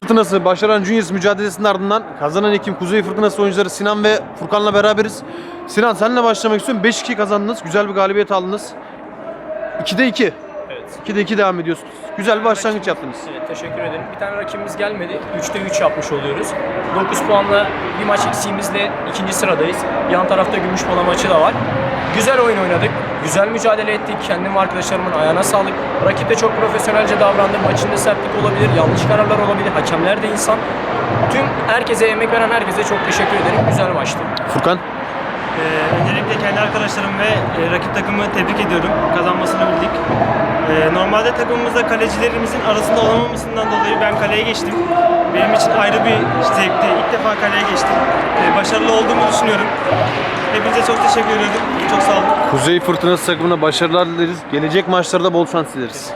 Fırtınası Başaran Juniors mücadelesinin ardından kazanan ekip Kuzey Fırtınası oyuncuları Sinan ve Furkan'la beraberiz. Sinan senle başlamak istiyorum. 5-2 kazandınız. Güzel bir galibiyet aldınız. 2'de 2. Evet. 2'de 2 devam ediyorsunuz. Güzel bir başlangıç yaptınız. Evet, teşekkür ederim. Bir tane rakibimiz gelmedi. 3'te 3 yapmış oluyoruz. 9 puanla bir maç eksiğimizle ikinci sıradayız. Yan tarafta Gümüşpala maçı da var. Güzel oyun oynadık. Güzel mücadele ettik. Kendim ve arkadaşlarımın ayağına sağlık. Rakip de çok profesyonelce davrandı. Maçında sertlik olabilir, yanlış kararlar olabilir. Hakemler de insan. Tüm herkese, emek veren herkese çok teşekkür ederim. Güzel maçtı. Furkan Ee, öncelikle kendi arkadaşlarım ve e, rakip takımı tebrik ediyorum. Kazanmasını bildik. Ee, normalde takımımızda kalecilerimizin arasında olamamasından dolayı ben kaleye geçtim. Benim için ayrı bir zevkti. İlk defa kaleye geçtim. Ee, başarılı olduğumu düşünüyorum. Hepinize çok teşekkür ediyorum. Çok sağ olun. Kuzey Fırtınası takımına başarılar dileriz. Gelecek maçlarda bol şans dileriz.